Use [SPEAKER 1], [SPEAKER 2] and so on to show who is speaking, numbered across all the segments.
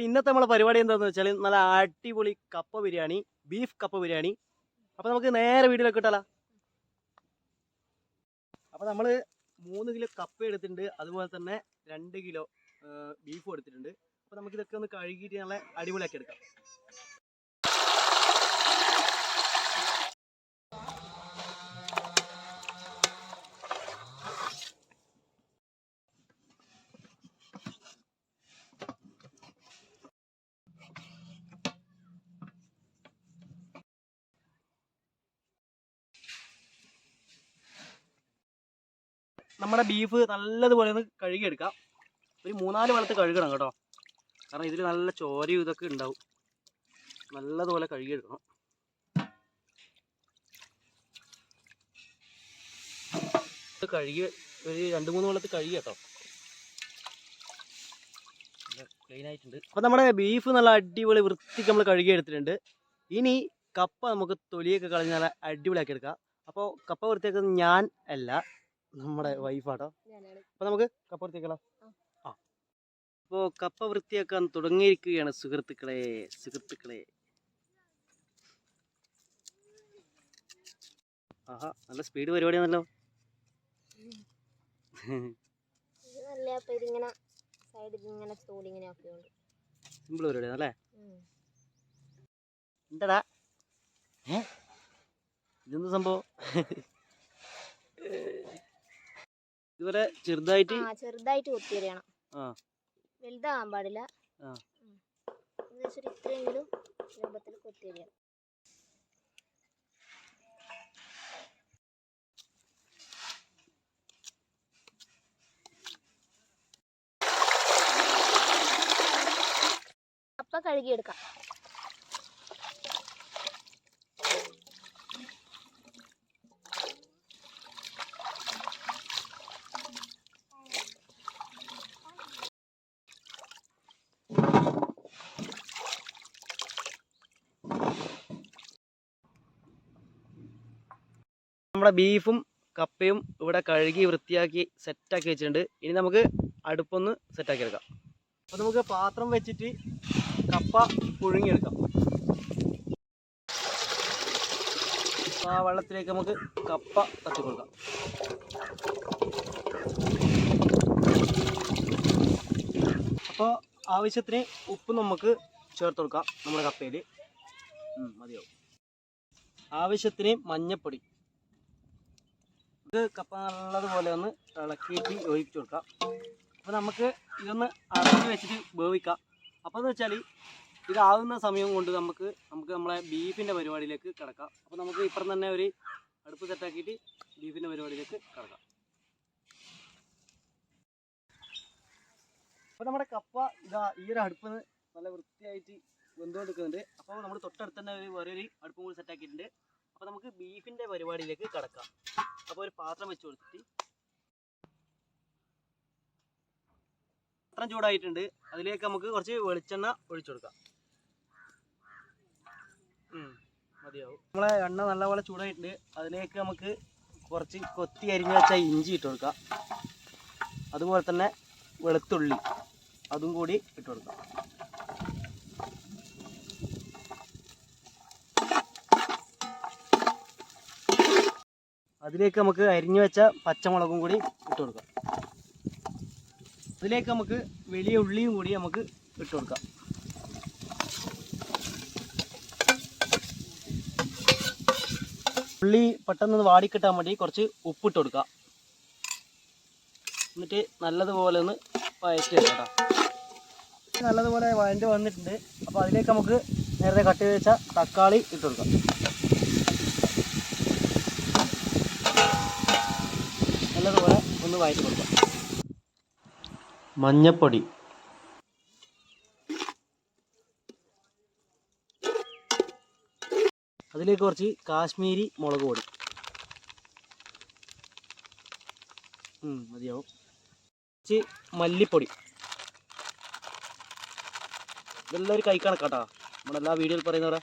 [SPEAKER 1] അപ്പൊ ഇന്നത്തെ നമ്മളെ പരിപാടി എന്താണെന്ന് വെച്ചാൽ നല്ല അടിപൊളി കപ്പ ബിരിയാണി ബീഫ് കപ്പ ബിരിയാണി. അപ്പോൾ നമുക്ക് നേരെ വീട്ടിലേക്ക് ഇട്ടാലോ അപ്പോൾ നമ്മൾ മൂന്ന് കിലോ കപ്പ എടുത്തിട്ടുണ്ട്. അതുപോലെ തന്നെ രണ്ട് കിലോ ബീഫും എടുത്തിട്ടുണ്ട്. അപ്പോൾ നമുക്കിതൊക്കെ ഒന്ന് കഴുകിയിട്ട് നല്ല അടിപൊളിയാക്കി എടുക്കാം. നമ്മുടെ ബീഫ് നല്ലതുപോലെ ഒന്ന് കഴുകിയെടുക്കാം. ഒരു മൂന്നാൽ വെള്ളത്തിൽ കഴുകണം കേട്ടോ. കാരണം ഇതിൽ നല്ല ചോരയും ഇതൊക്കെ ഉണ്ടാവും. നല്ലതുപോലെ കഴുകിയെടുക്കണം. കഴുകി ഒരു രണ്ട് മൂന്ന് വെള്ളത്തിൽ കഴുകി കേട്ടോ. ക്ലീൻ ആയിട്ടുണ്ട്. അപ്പോൾ നമ്മുടെ ബീഫ് നല്ല അടിപൊളി വൃത്തിക്ക് നമ്മൾ കഴുകി എടുത്തിട്ടുണ്ട് ഇനി കപ്പ നമുക്ക് തൊലിയൊക്കെ കളഞ്ഞ് നല്ല അടിപൊളിയാക്കി എടുക്കാം. അപ്പോൾ കപ്പ വൃത്തിയാക്കുന്നത് ഞാൻ അല്ല. നമ്മുടെ വൈഫാട്ടോ? അപ്പൊ നമുക്ക് കപ്പ വൃത്തിയാക്കലോ? ആ. അപ്പോ കപ്പ വൃത്തിയാക്കാൻ തുടങ്ങിയിരിക്കുകയാണ് സുഹൃത്തുക്കളെ സുഹൃത്തുക്കളെ. ആഹാ നല്ല സ്പീഡ് പരിപാടിയാണല്ലോ. സിമ്പിൾ പരിപാടിയാണല്ലേ എന്താടാ? ഏ? ഇതെന്ത് സംഭവം? ഇതുവരെ ചെറുതായിട്ട്
[SPEAKER 2] ആ ചെറുതായിട്ട് കൊത്തിയരിയണം
[SPEAKER 1] ആ.
[SPEAKER 2] വലുതാവാൻ പാടില്ല.
[SPEAKER 1] ആ.
[SPEAKER 2] ഇത്രയെങ്കിലും രൂപത്തിൽ കൊത്തിയരിയണം അപ്പ കഴുകിയെടുക്കാം.
[SPEAKER 1] നമ്മുടെ ബീഫും കപ്പയും ഇവിടെ കഴുകി വൃത്തിയാക്കി സെറ്റാക്കി വെച്ചിട്ടുണ്ട്. ഇനി നമുക്ക് അടുപ്പൊന്ന് സെറ്റാക്കി എടുക്കാം. അപ്പോൾ നമുക്ക് പാത്രം വെച്ചിട്ട് കപ്പ പുഴുങ്ങിയെടുക്കാം. ആ വെള്ളത്തിലേക്ക് നമുക്ക് കപ്പ തട്ടി കൊടുക്കാം. അപ്പോൾ ആവശ്യത്തിന് ഉപ്പ് നമുക്ക് ചേർത്ത് കൊടുക്കാം നമ്മുടെ കപ്പയിൽ മതിയാവും. ആവശ്യത്തിന് മഞ്ഞപ്പൊടി. ഇത് കപ്പ നല്ലതുപോലെ ഒന്ന് ഇളക്കിയിട്ട് യോജിപ്പിച്ച് കൊടുക്കാം. അപ്പോൾ നമുക്ക് ഇതൊന്ന് അടഞ്ഞു വെച്ചിട്ട് വേവിക്കാം. അപ്പോൾ എന്ന് വെച്ചാൽ ഇതാവുന്ന സമയം കൊണ്ട് നമുക്ക് നമുക്ക് നമ്മളെ ബീഫിന്റെ പരിപാടിയിലേക്ക് കിടക്കാം. അപ്പോൾ നമുക്ക് ഇപ്പുറം തന്നെ ഒരു അടുപ്പ് സെറ്റാക്കിയിട്ട് ബീഫിന്റെ പരിപാടിയിലേക്ക് കിടക്കാം. അപ്പോൾ നമ്മുടെ കപ്പ ഇതാ ഈ ഒരു അടുപ്പ് നല്ല വൃത്തിയായിട്ട് വെന്തുകൊണ്ടിരിക്കുന്നുണ്ട്. അപ്പോൾ നമ്മൾ തൊട്ടടുത്ത് തന്നെ ഒരു വേറെ ഒരു അടുപ്പും കൂടി സെറ്റാക്കിയിട്ടുണ്ട് അപ്പോൾ നമുക്ക് ബീഫിന്റെ പരിപാടിയിലേക്ക് കടക്കാം. അപ്പോൾ ഒരു പാത്രം വെച്ച് കൊടുത്തിട്ട്. പാത്രം ചൂടായിട്ടുണ്ട്. അതിലേക്ക് നമുക്ക് കുറച്ച് വെളിച്ചെണ്ണ ഒഴിച്ചു കൊടുക്കാം. മതിയാവും. നമ്മളെ എണ്ണ നല്ലപോലെ ചൂടായിട്ടുണ്ട്. അതിലേക്ക് നമുക്ക് കുറച്ച് കൊത്തി അരിഞ്ഞ് വെച്ച ഇഞ്ചി ഇട്ട് കൊടുക്കാം. അതുപോലെ തന്നെ വെളുത്തുള്ളി. അതും കൂടി ഇട്ട് കൊടുക്കാം. അതിലേക്ക് നമുക്ക് അരിഞ്ഞു വെച്ച പച്ചമുളകും കൂടി ഇട്ട് കൊടുക്കാം. അതിലേക്ക് നമുക്ക് വലിയ ഉള്ളിയും കൂടി നമുക്ക് ഇട്ട് കൊടുക്കാം. ഉള്ളി പെട്ടെന്ന് വാടിക്കിട്ടാൻ വേണ്ടി കുറച്ച് ഉപ്പിട്ട് കൊടുക്കാം. എന്നിട്ട് നല്ലതുപോലെ ഒന്ന് വഴറ്റി എടുക്കാം നല്ലതുപോലെ വഴണ്ട് വന്നിട്ടുണ്ട്. അപ്പോൾ അതിലേക്ക് നമുക്ക് നേരത്തെ കട്ട് ചെയ്ത് വെച്ച തക്കാളി ഇട്ട് കൊടുക്കാം നല്ലതുപോലെ ഒന്ന് വഴറ്റി കൊടുക്കാം മഞ്ഞപ്പൊടി. അതിലേക്ക് കുറച്ച് കാശ്മീരി മുളക് പൊടി. മതിയാവും. കുറച്ച് മല്ലിപ്പൊടി. ഇതെല്ലാം ഒരു കൈ കണക്കാട്ടാ. നമ്മളെല്ലാ വീഡിയോയിൽ പറയുന്ന പോലെ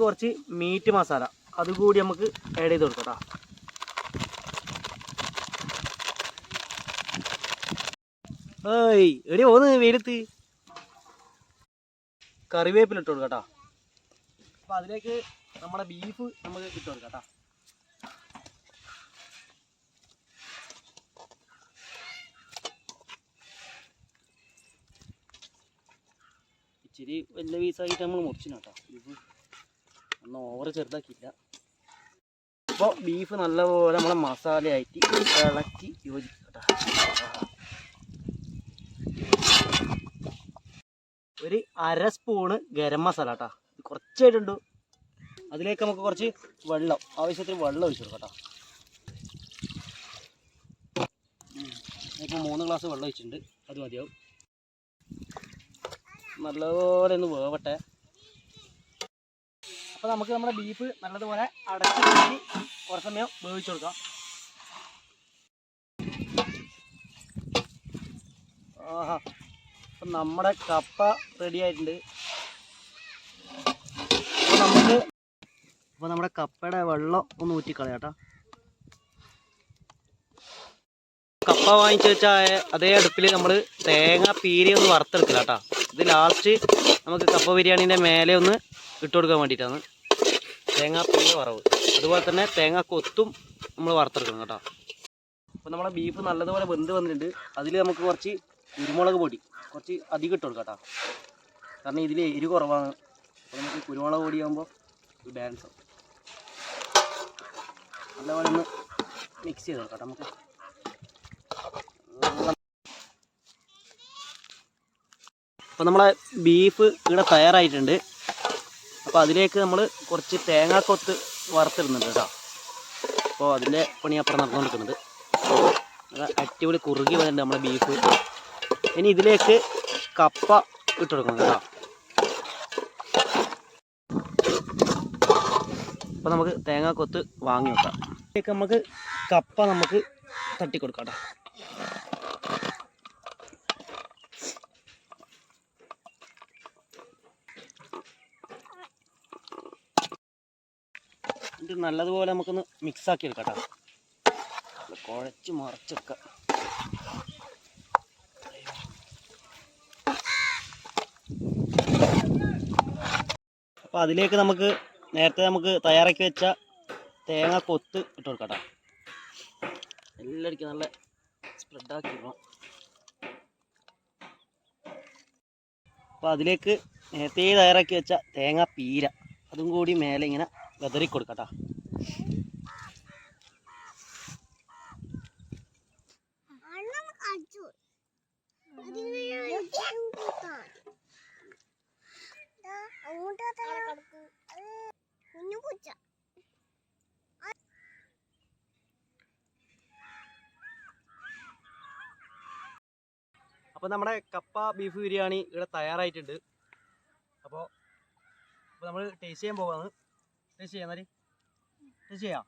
[SPEAKER 1] കുറച്ച് മീറ്റ് മസാല. അതുകൂടി നമുക്ക് ആഡ് ചെയ്ത് കൊടുക്കാം കേട്ടോ ഏയ് എടി പോന്ന് വെയിലത്ത്. കറിവേപ്പില ഇട്ട് കൊടുക്കാം അപ്പം അതിലേക്ക് നമ്മുടെ ബീഫ് നമുക്ക് ഇട്ട് കൊടുക്കാം ഇച്ചിരി വലിയ പീസായിട്ട് നമ്മൾ മുറിച്ചിന് കേട്ടോ. ബീഫ് ഒന്ന് ഓവർ ചെറുതാക്കിയില്ല അപ്പോൾ ബീഫ് നല്ലപോലെ നമ്മളെ മസാലയായിട്ട് ഇളക്കി യോജിക്കും കേട്ടോ ഒരു അര സ്പൂണ് ഗരം മസാല കേട്ടോ കുറച്ചായിട്ടുണ്ട്. അതിലേക്ക് നമുക്ക് കുറച്ച് വെള്ളം ആവശ്യത്തിന് വെള്ളം ഒഴിച്ചു കൊടുക്കാം ഇപ്പോൾ മൂന്ന് ഗ്ലാസ് വെള്ളം ഒഴിച്ചിട്ടുണ്ട്. അത് മതിയാവും. നല്ലപോലെ ഒന്ന് വേവട്ടെ. അപ്പോൾ നമുക്ക് നമ്മുടെ ബീഫ് നല്ലതുപോലെ അടച്ച് കഴിഞ്ഞ് കുറച്ച് സമയം വേവിച്ച് കൊടുക്കാം. ആഹാ. അപ്പം നമ്മുടെ കപ്പ റെഡി ആയിട്ടുണ്ട്. അപ്പോൾ നമുക്ക് നമ്മുടെ കപ്പയുടെ വെള്ളം ഒന്ന് ഊറ്റിക്കളയാട്ടോ കപ്പ വാങ്ങിച്ചു വെച്ചാൽ അതേ അടുപ്പിൽ നമ്മൾ തേങ്ങ പീരി ഒന്ന് വറുത്തെടുക്കില്ല കേട്ടോ ഇത് ലാസ്റ്റ് നമുക്ക് കപ്പ ബിരിയാണീന്റെ മേലെ ഒന്ന് ഇട്ട് കൊടുക്കാൻ വേണ്ടിയിട്ടാണ് തേങ്ങാ പീരി വറവ്. അതുപോലെ തന്നെ തേങ്ങ കൊത്തും നമ്മൾ വറുത്തെടുക്കണം കേട്ടോ അപ്പോൾ നമ്മുടെ ബീഫ് നല്ലതുപോലെ വെന്ത് വന്നിട്ടുണ്ട്. അതിൽ നമുക്ക് കുറച്ച് കുരുമുളക് പൊടി കുറച്ച് അധികം ഇട്ട് കൊടുക്കാം കേട്ടോ. കാരണം ഇതിൽ എരി കുറവാണ്. അപ്പോൾ നമുക്ക് കുരുമുളക് പൊടി ആകുമ്പോൾ ഒരു ബാലൻസ് ആവും. നല്ലപോലെ ഒന്ന് മിക്സ് ചെയ്ത് കൊടുക്കാം നമുക്ക്. അപ്പോൾ നമ്മളെ ബീഫ് ഇവിടെ തയ്യാറായിട്ടുണ്ട്. അപ്പോൾ അതിലേക്ക് നമ്മൾ കുറച്ച് തേങ്ങാക്കൊത്ത് വറുത്തിടുന്നുണ്ട് കേട്ടോ. അപ്പോൾ അതിന്റെ പണി അപ്പുറം നടന്നുകൊണ്ടിരിക്കുന്നത് അടിപൊളി കുറുകി വന്നിട്ടുണ്ട് നമ്മളെ ബീഫ് ഇനി ഇതിലേക്ക് കപ്പ ഇട്ട് കൊടുക്കണം കേട്ടോ. അപ്പോൾ നമുക്ക് കൊത്ത് വാങ്ങി വെക്കാം. ഇതിലേക്ക് നമുക്ക് കപ്പ നമുക്ക് തട്ടി കൊടുക്കാം കേട്ടോ. ഇത് നല്ലതുപോലെ നമുക്കൊന്ന് മിക്സ് ആക്കി എടുക്കാം കേട്ടോ. കുഴച്ച് മറച്ചെടുക്കാം അപ്പോൾ അതിലേക്ക് നമുക്ക് നേരത്തെ നമുക്ക് തയ്യാറാക്കി വെച്ച തേങ്ങ കൊത്ത് ഇട്ട് കൊടുക്കാം കേട്ടോ എല്ലാവർക്കും നല്ല സ്പ്രെഡാക്കി ഇടണം. അപ്പോൾ അതിലേക്ക് നേരത്തെ തയ്യാറാക്കി വെച്ച തേങ്ങ പീര അതും കൂടി മേലെ ഇങ്ങനെ വെതറി കൊടുക്കട്ടോ അപ്പോൾ നമ്മുടെ കപ്പ ബീഫ് ബിരിയാണി ഇവിടെ തയ്യാറായിട്ടുണ്ട്. അപ്പോൾ അപ്പോൾ നമ്മൾ ടേസ്റ്റ് ചെയ്യാൻ പോവാണ്. ടേസ്റ്റ് ചെയ്യാം എന്നാൽ? ടേസ്റ്റ് ചെയ്യാം.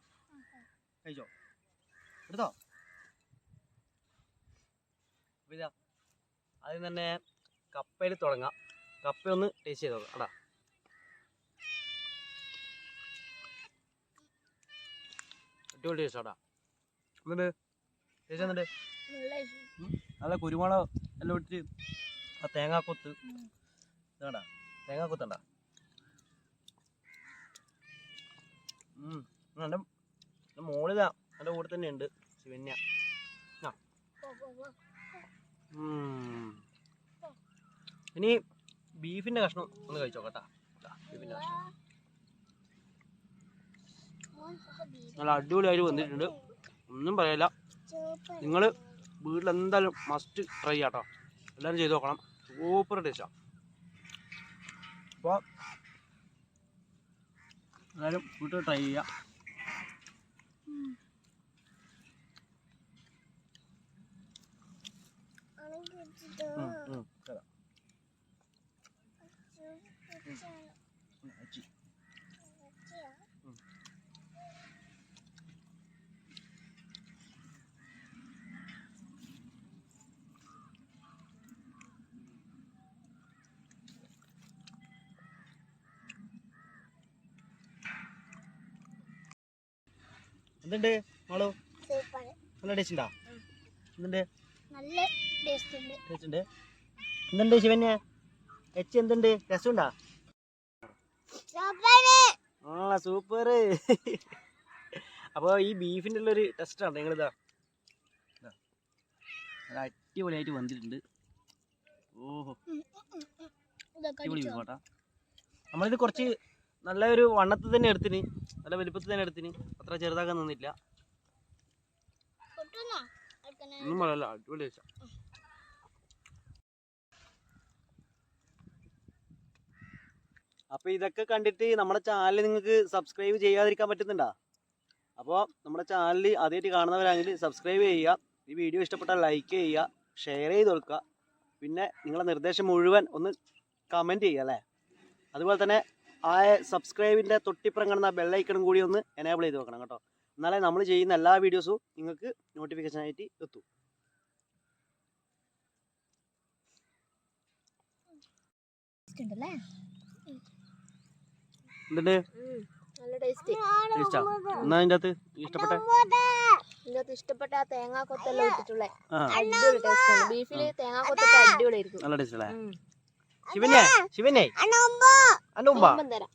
[SPEAKER 1] കഴിച്ചോ? എടുത്തോ? അപ്പോൾ ഇതാ ആദ്യം തന്നെ കപ്പയിൽ തുടങ്ങാം. കപ്പ ഒന്ന് ടേസ്റ്റ് ചെയ്ത് നോക്കാം. അടാ അടിപൊളി ടേസ്റ്റ് ആടാ. എന്നിട്ട് ടേസ്റ്റ് എന്നിട്ട് നല്ല കുരുമുളക് എല്ലാം ഇട്ടിട്ട് ആ തേങ്ങാക്കൊത്ത്. ഇതാടാ തേങ്ങാക്കൊത്തണ്ട. എന്റെ എന്റെ മോളിതാ എന്റെ കൂടെ തന്നെ ഉണ്ട് ശിവന്യ. ഇനി ബീഫിന്റെ കഷ്ണം ഒന്ന് കഴിച്ചോ കേട്ടാ ബീഫിന്റെ കഷ്ണം. നല്ല അടിപൊളിയായിട്ട് വന്നിട്ടുണ്ട്. ഒന്നും പറയല്ല. നിങ്ങൾ വീട്ടിൽ എന്തായാലും മസ്റ്റ് ട്രൈ ആട്ടോ. എല്ലാവരും ചെയ്ത് നോക്കണം. സൂപ്പർ ടേസ്റ്റാണ് അപ്പോൾ എല്ലാവരും വീട്ടിൽ ട്രൈ ചെയ്യാം. ഉം, ഉം, അച്ചി. ഉം. എന്തുണ്ട് മോളു? നല്ല ടേസ്റ്റ് ഉണ്ടാ? എന്തുണ്ട്?
[SPEAKER 2] നല്ല ടേസ്റ്റ് ഉണ്ട്.
[SPEAKER 1] എന്തുണ്ട് ശിവന്യ? എച്ച് എന്തുണ്ട്? രസമുണ്ടാ? ആ സൂപ്പർ. അപ്പോൾ ഈ ബീഫിന്റെ ഉള്ളൊരു ടെസ്റ്റാണ് നിങ്ങളിതാ? അടിപൊളിയായിട്ട് വന്നിട്ടുണ്ട്. ഓഹോ. അടിപൊളി നമ്മളിത് കുറച്ച് നല്ല ഒരു വണ്ണത്തിൽ തന്നെ എടുത്തിന്. നല്ല വലിപ്പത്തിൽ തന്നെ എടുത്തിന്. അത്ര ചെറുതാക്കാൻ നിന്നില്ല. ഒന്നും പറയല്ല. അടിപൊളി വെച്ചാ. അപ്പൊ ഇതൊക്കെ കണ്ടിട്ട് നമ്മുടെ ചാനൽ നിങ്ങൾക്ക് സബ്സ്ക്രൈബ് ചെയ്യാതിരിക്കാൻ പറ്റുന്നുണ്ടോ? അപ്പോൾ നമ്മുടെ ചാനൽ ആദ്യമായിട്ട് കാണുന്നവരാണെങ്കിൽ സബ്സ്ക്രൈബ് ചെയ്യുക. ഈ വീഡിയോ ഇഷ്ടപ്പെട്ടാൽ ലൈക്ക് ചെയ്യുക ഷെയർ ചെയ്ത് കൊടുക്കുക. പിന്നെ നിങ്ങളുടെ നിർദ്ദേശം മുഴുവൻ ഒന്ന് കമന്റ് ചെയ്യുക അല്ലേ? അതുപോലെ തന്നെ ആ സബ്സ്ക്രൈബിന്റെ തൊട്ടിപ്പുറം കാണുന്ന ബെല്ലൈക്കണും കൂടി ഒന്ന് എനേബിൾ ചെയ്ത് വെക്കണം കേട്ടോ. എന്നാലേ നമ്മൾ ചെയ്യുന്ന എല്ലാ വീഡിയോസും നിങ്ങൾക്ക് നോട്ടിഫിക്കേഷൻ ആയിട്ട് എത്തും.
[SPEAKER 2] ടേസ്റ്റാ
[SPEAKER 1] എന്നാ അതിന്റെ അകത്ത് ഇഷ്ടപ്പെട്ടെ?
[SPEAKER 2] ഇതിനകത്ത് ഇഷ്ടപ്പെട്ട ആ തേങ്ങാക്കൊത്തെല്ലാം ഇട്ടിട്ടുള്ള. അടിപൊളി ടേസ്റ്റ് ആണ്. ബീഫിൽ തേങ്ങാക്കൊത്തൊക്കെ അടിപൊളിയായിരിക്കും.
[SPEAKER 1] നല്ല ടേസ്റ്റ് അല്ലേ. ശിവനെ ശിവനെ.
[SPEAKER 2] കുമ്പം തരാം.